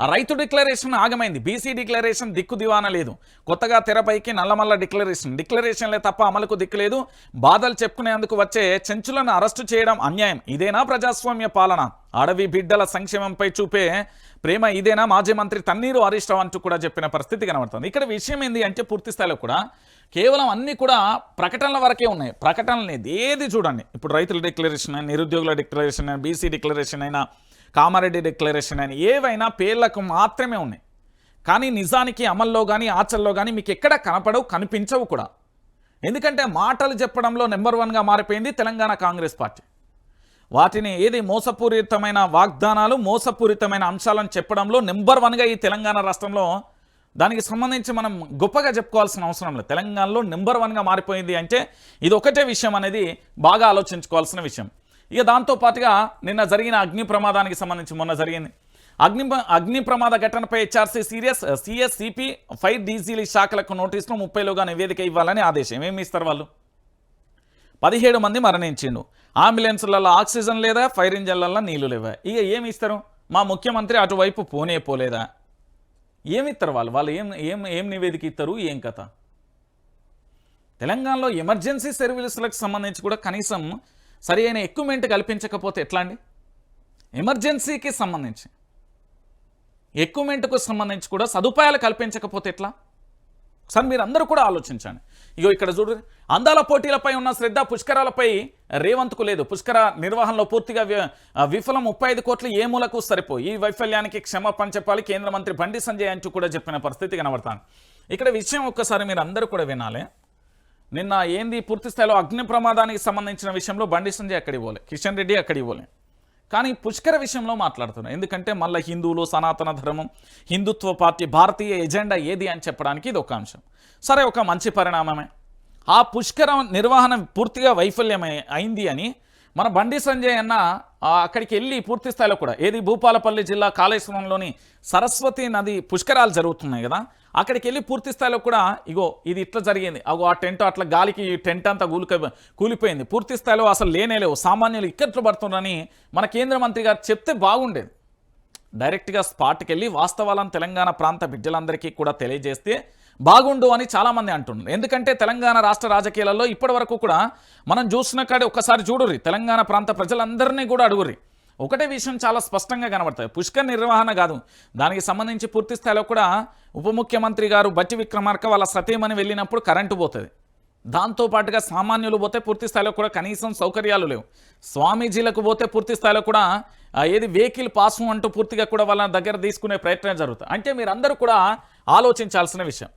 ఆ రైతు declaration ఆగమైంది. BC declaration దిక్కు దివాన లేదు. కొత్తగా తెరపైకి నల్లమల్ల డిక్లరేషన్. డిక్లరేషన్లే తప్ప అమలుకు దిక్కు లేదు. బాధలు చెప్పుకునేందుకు వచ్చే చెంచులను అరెస్టు చేయడం అన్యాయం. ఇదేనా ప్రజాస్వామ్య పాలన? అడవి బిడ్డల సంక్షేమంపై చూపే ప్రేమ ఇదేనా? మాజీ మంత్రి తన్నీరు హరీష్ రావు అంటూ కూడా చెప్పిన పరిస్థితి కనబడుతుంది. ఇక్కడ విషయం ఏంది అంటే పూర్తి స్థాయిలో కూడా కేవలం అన్నీ కూడా ప్రకటనల వరకే ఉన్నాయి. ప్రకటనలు ఏది చూడండి. ఇప్పుడు రైతుల డిక్లరేషన్ అయినా నిరుద్యోగుల డిక్లరేషన్ అయినా బీసీ డిక్లరేషన్ అయినా కామారెడ్డి డిక్లరేషన్ అని ఏవైనా పేర్లకు మాత్రమే ఉన్నాయి. కానీ నిజానికి అమల్లో కానీ ఆచరణలో కానీ మీకు ఎక్కడ కనపడవు కనిపించవు కూడా. ఎందుకంటే మాటలు చెప్పడంలో నెంబర్ వన్గా మారిపోయింది తెలంగాణ కాంగ్రెస్ పార్టీ. వాటిని ఏది మోసపూరితమైన వాగ్దానాలు మోసపూరితమైన అంశాలను చెప్పడంలో నెంబర్ వన్గా ఈ తెలంగాణ రాష్ట్రంలో దానికి సంబంధించి మనం గొప్పగా చెప్పుకోవాల్సిన అవసరం లేదు. తెలంగాణలో నెంబర్ వన్గా మారిపోయింది అంటే ఇది ఒకటే విషయం అనేది బాగా ఆలోచించుకోవాల్సిన విషయం. ఇక దాంతో పాటుగా నిన్న జరిగిన అగ్ని ప్రమాదానికి సంబంధించి మొన్న జరిగింది. అగ్ని అగ్ని ప్రమాద ఘటనపై HRC serious CS CP fire డీజీల శాఖలకు నోటీసులు ముప్పైలోగా నివేదిక ఇవ్వాలని ఆదేశం. ఏమి ఇస్తారు వాళ్ళు? పదిహేడు మంది మరణించిండు అంబులెన్స్లలో ఆక్సిజన్ లేదా ఫైర్ ఇంజన్లలో నీళ్ళు లేవా? ఇక ఏమి ఇస్తారు మా ముఖ్యమంత్రి అటువైపు పోనే పోలేదా? ఏమి ఇస్తారు వాళ్ళు? వాళ్ళు ఏం ఏం ఏం నివేదిక ఇస్తారు ఏం కథ? తెలంగాణలో ఎమర్జెన్సీ సర్వీసులకు సంబంధించి కూడా కనీసం సరి అయిన ఎక్విప్మెంట్ కల్పించకపోతే ఎట్లా అండి? ఎమర్జెన్సీకి సంబంధించి. ఎక్విప్మెంట్కు సంబంధించి కూడా సదుపాయాలు కల్పించకపోతే ఎట్లా? ఒకసారి మీరు అందరూ కూడా ఆలోచించండి. ఇగో ఇక్కడ చూడు అందాల పోటీలపై ఉన్న శ్రద్ధ పుష్కరాలపై రేవంత్కు లేదు. పుష్కర నిర్వహణలో పూర్తిగా విఫలం ముప్పై ఐదు కోట్లు ఏ మూలకు సరిపోయి ఈ వైఫల్యానికి క్షమాపణ చెప్పాలి కేంద్ర మంత్రి బండి సంజయ్ అంటూ కూడా చెప్పిన పరిస్థితి కనబడతాను ఇక్కడ విషయం ఒక్కసారి మీరు అందరూ కూడా వినాలి. నిన్న ఏంది పూర్తి స్థాయిలో అగ్ని ప్రమాదానికి సంబంధించిన విషయంలో బండి సంజయ్ అక్కడికి పోలే కిషన్ రెడ్డి అక్కడికి పోలే. కానీ పుష్కర విషయంలో మాట్లాడుతున్నారు ఎందుకంటే మళ్ళీ హిందువులు సనాతన ధర్మం హిందుత్వ పార్టీ భారతీయ ఎజెండా ఏది అని చెప్పడానికి ఇది ఒక అంశం. సరే ఒక మంచి పరిణామమే. ఆ పుష్కర నిర్వహణ పూర్తిగా వైఫల్యమై అయింది అని మన బండి సంజయ్ అన్న అక్కడికి వెళ్ళి పూర్తి స్థాయిలో కూడా ఏది భూపాలపల్లి జిల్లా కాళేశ్వరంలోని సరస్వతి నది పుష్కరాలు జరుగుతున్నాయి కదా అక్కడికి వెళ్ళి పూర్తి స్థాయిలో కూడా ఇగో ఇది ఇట్లా జరిగింది. అగో ఆ టెంట్ అట్లా గాలికి ఈ టెంట్ అంతా కూలిక కూలిపోయింది. పూర్తి స్థాయిలో అసలు లేనే లేవు. సామాన్యులు ఇక్కట్లు పడుతున్నారని మన కేంద్ర మంత్రి గారు చెప్తే బాగుండేది. డైరెక్ట్గా స్పాట్కి వెళ్ళి వాస్తవాలను తెలంగాణ ప్రాంత బిడ్డలందరికీ కూడా తెలియజేస్తే బాగుండు అని చాలామంది అంటున్నారు. ఎందుకంటే తెలంగాణ రాష్ట్ర రాజకీయాలలో ఇప్పటి వరకు కూడా మనం చూసిన కాడే ఒక్కసారి చూడుర్రి. తెలంగాణ ప్రాంత ప్రజలందరినీ కూడా అడుగుర్రి. ఒకటే విషయం చాలా స్పష్టంగా కనబడతాయి. పుష్కర్ నిర్వహణ కాదు. దానికి సంబంధించి పూర్తి స్థాయిలో కూడా ఉప ముఖ్యమంత్రి గారు బట్టి విక్రమార్క వాళ్ళ సతీమని వెళ్ళినప్పుడు కరెంటు పోతుంది. దాంతో పాటుగా సామాన్యులు పోతే పూర్తి స్థాయిలో కూడా కనీసం సౌకర్యాలు లేవు. స్వామీజీలకు పోతే పూర్తి స్థాయిలో కూడా ఏది వెహికల్ పాసు అంటూ పూర్తిగా కూడా వాళ్ళ దగ్గర తీసుకునే ప్రయత్నం జరుగుతుంది అంటే మీరందరూ కూడా ఆలోచించాల్సిన విషయం.